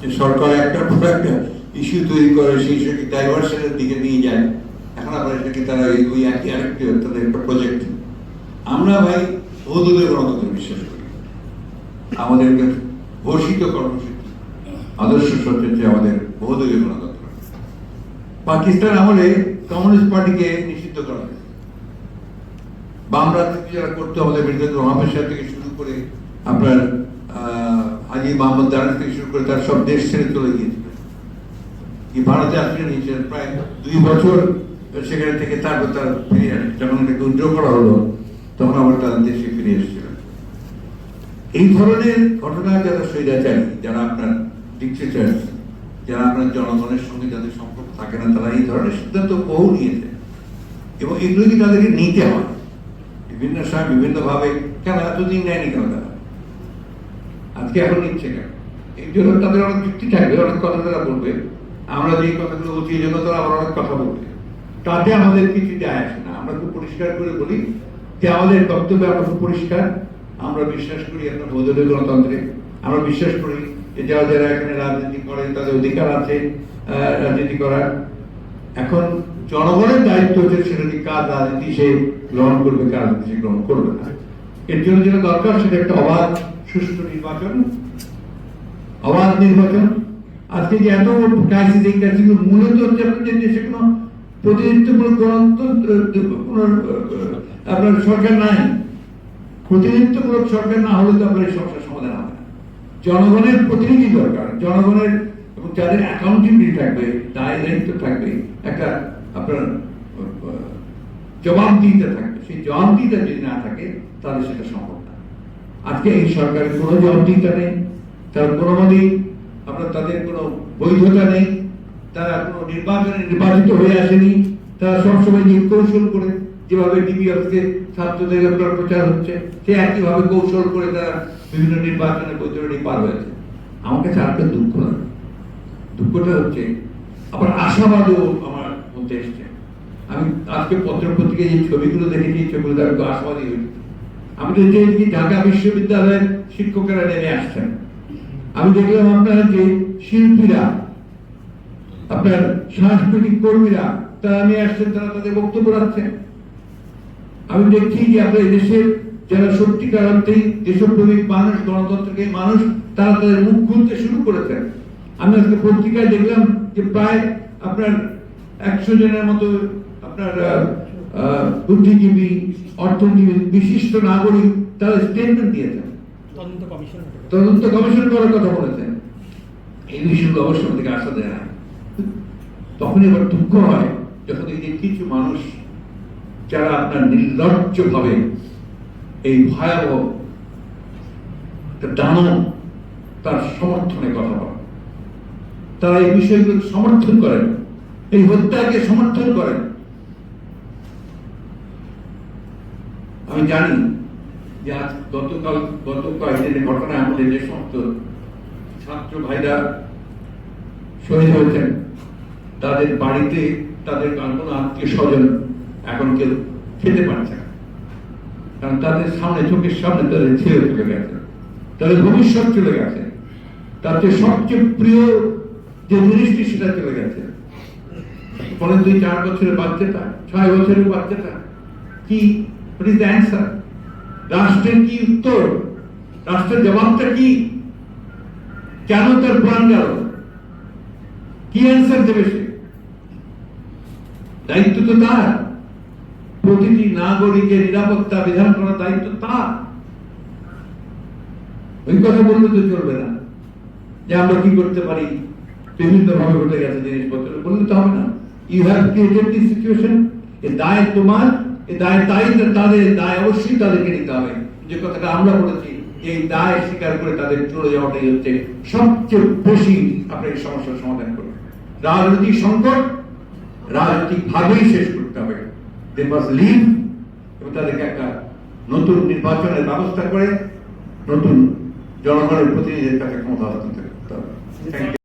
যে সরকার একটা পর একটা ইস্যু তৈরি করে, সেই ইস্যুকে ডাইভার্সনের দিকে নিয়ে যায়? এখন আবার এটাকে তারা এই ওই একই আরেকটি তাদের একটা প্রজেক্ট আমরা ভাই বহুদলীয় গণতন্ত্রে বিশ্বাস করি। আমাদেরকে ঘোষিত কর্মসূচি, আদর্শ সত্যি আমাদের বহুদলীয় গণতন্ত্র। পাকিস্তান আমলে কমিউনিস্ট পার্টিকে নিষিদ্ধ করা হয়েছে। বাম রাজনীতি যারা করতো, আমাদের বিরুদ্ধে রহমান থেকে শুরু করে আপনার হাজি মোহাম্মদ দারাজ থেকে শুরু করে তার সব দেশ ছেড়ে চলে গিয়েছিল এই ভারতে আসলে নিয়েছিলেন প্রায় দুই বছর সেখানে থেকে তারপর তার ফিরে যখন এটাকে উদ্র করা হলো, তখন আবার তারা দেশে ফিরে এসেছিলেন এই ধরনের ঘটনা যারা স্বৈরাচারী, যারা আপনার ডিকটেটার, যারা আপনার জনগণের সঙ্গে যাদের সম্পর্ক থাকে না, তারা এই ধরনের সিদ্ধান্ত বহু নিয়েছে। এবং এগুলো কি তাদেরকে নিতে হয়? বিভিন্ন সময় বিভিন্ন ভাবে কেন এতদিন নেয়নি কেন তারা? আজকে এখন নিচ্ছে কেন? এই জন্য তাদের অনেক যুক্তি থাকবে, অনেক কথা তারা বলবে। আমরা যে কথাগুলো বলছি, এই জন্য তারা আবার অনেক কথা বলবে। তাতে আমাদের কিছু যায় আসে না। আমরা খুব পরিষ্কার করে বলি যে আমাদের বক্তব্য আমরা খুব পরিষ্কার। আমরা বিশ্বাস করি আপনার বৌদ্ধদের গণতন্ত্রে। আমরা বিশ্বাস করি যে যারা যারা এখানে রাজনীতি করে, তাদের অধিকার আছে রাজনীতি করার। এখন জনগণের দায়িত্ব হচ্ছে সেটা কার রাজনীতি সে গ্রহণ করবে, কার রাজনীতি সে গ্রহণ করবে না। এর জন্য যেটা দরকার সেটা একটা অবাধ সুষ্ঠু নির্বাচন? অবাধ নির্বাচন? আজকে যে এত ক্রাইসিস এই ক্রাইসিস মূলত হচ্ছে যে দেশে কোনো প্রতিনিধিত্বমূলক গণতন্ত্র আপনার সরকার নাই। প্রতিনিধিত্বমূলক সরকার না হলে তো আপনার এই সমস্যার সমাধান হবে জনগণের প্রতিনিধি দরকার। জনগণের এবং যাদের অ্যাকাউন্টেবিলিটি থাকবে, দায় দায়িত্ব থাকবে, একটা আপনার জবাবদিহিতা থাকবে। সেই জবাবদিহিতা যদি না থাকে, তাহলে সেটা সম্ভব আজকে এই সরকারের কোনো জবাবদিহিতা নেই, তার কোনো মতেই আপনার তাদের কোনো বৈধতা নেই, তারা কোনো নির্বাচনে নির্বাচিত হয়ে আসেনি, তারা সবসময় যে কৌশল করে যেভাবে ডিবি অফিসে ছাত্রদের আপনার প্রচার হচ্ছে সে একইভাবে কৌশল করে তারা বিভিন্ন নির্বাচনে বৈতরণী পার হয়েছে। আমার কাছে আরেকটা দুঃখ লাগে দুঃখটা হচ্ছে, আবার আশাবাদও আমার মধ্যে এসছে। আমি আজকে পত্র পত্রিকায় যে ছবিগুলো দেখেছি ছবিগুলো আমি আশাবাদী হয়েছি। আমি তো যে ঢাকা বিশ্ববিদ্যালয়ের শিক্ষকেরা নেমে আসছেন। আমি দেখলাম আপনার যে শিল্পীরা, আপনার সাংস্কৃতিক কর্মীরা, তারা নিয়ে আসছেন, তারা তাদের বক্তব্য রাখছেন। আমি দেখছি যে আপনার দেশের যারা সত্যিকার অর্থেই দেশপ্রেমিক মানুষ, গণতন্ত্রকে মানুষ, তারা তাদের মুখ খুলতে শুরু করেছেন। আমি আজকে পত্রিকায় দেখলাম যে প্রায় আপনার একশো জনের মতো আপনার বুদ্ধিজীবী অর্থনীতি বিশিষ্ট নাগরিক তারা স্টেটমেন্ট দিয়েছেন। তদন্ত কমিশন করার কথা বলেছেন। এই বিষয়গুলো অবশ্য আমাদেরকে আশা দেয় না তখন এবার দুঃখ হয় যখন এই যে কিছু মানুষ যারা আপনার নির্লজ্জ ভাবে এই ভয়াবহ দানব তার সমর্থনে কথা বলে। তারা এই বিষয়গুলো সমর্থন করেন। এই হত্যাকে সমর্থন করেন। আমি জানি যে আজ গতকাল গত কয়েকদিনের ঘটনায় আমাদের যে সমস্ত ছাত্র ভাইরা শহীদ হয়েছেন, তাদের বাড়িতে তাদের কোনো আত্মীয় স্বজন এখন কেউ খেতে পারছে না। কারণ তাদের সামনে, চোখের সামনে তাদের ছেলে চলে গেছে, তাদের ভবিষ্যৎ চলে গেছে তাদের সবচেয়ে প্রিয় যে জিনিসটি সেটা চলে গেছে। পরে দুই চার বছরের বাচ্চাটা, ছয় বছরের বাচ্চাটা কি হোয়াট ইজ দ্য অ্যান্সার রাষ্ট্রের কি উত্তর রাষ্ট্রের জবাবটা কি কেন তার প্রাণ গেল কি অ্যান্সার দেবে সে দায়িত্ব তো তার প্রতিটি নাগরিকের নিরাপত্তা বিধান করার দায়িত্ব তার ওই কথা বললে তো চলবে না যে আমরা কি করতে পারি বিভিন্ন ভাবে ঘটে গেছে জিনিসপত্র বললে তো হবে না you have created this situation এ দায় তোমার এ দায় তাই তাদের দায় অবশ্যই তাদেরকে নিতে হবে। যে কথাটা আমরা বলেছি এই দায় স্বীকার করে তাদের চলে যাওয়াটাই হচ্ছে সবচেয়ে বেশি আপনার এই সমস্যার সমাধান করবে রাজনৈতিক সংকট রাজনৈতিক ভাবেই শেষ করতে হবে। দে লিভ এবং তাদেরকে একটা নতুন নির্বাচনের ব্যবস্থা করে নতুন জনগণের প্রতিনিধিদের কাছে ক্ষমতা হস্তান্তর করতে হবে.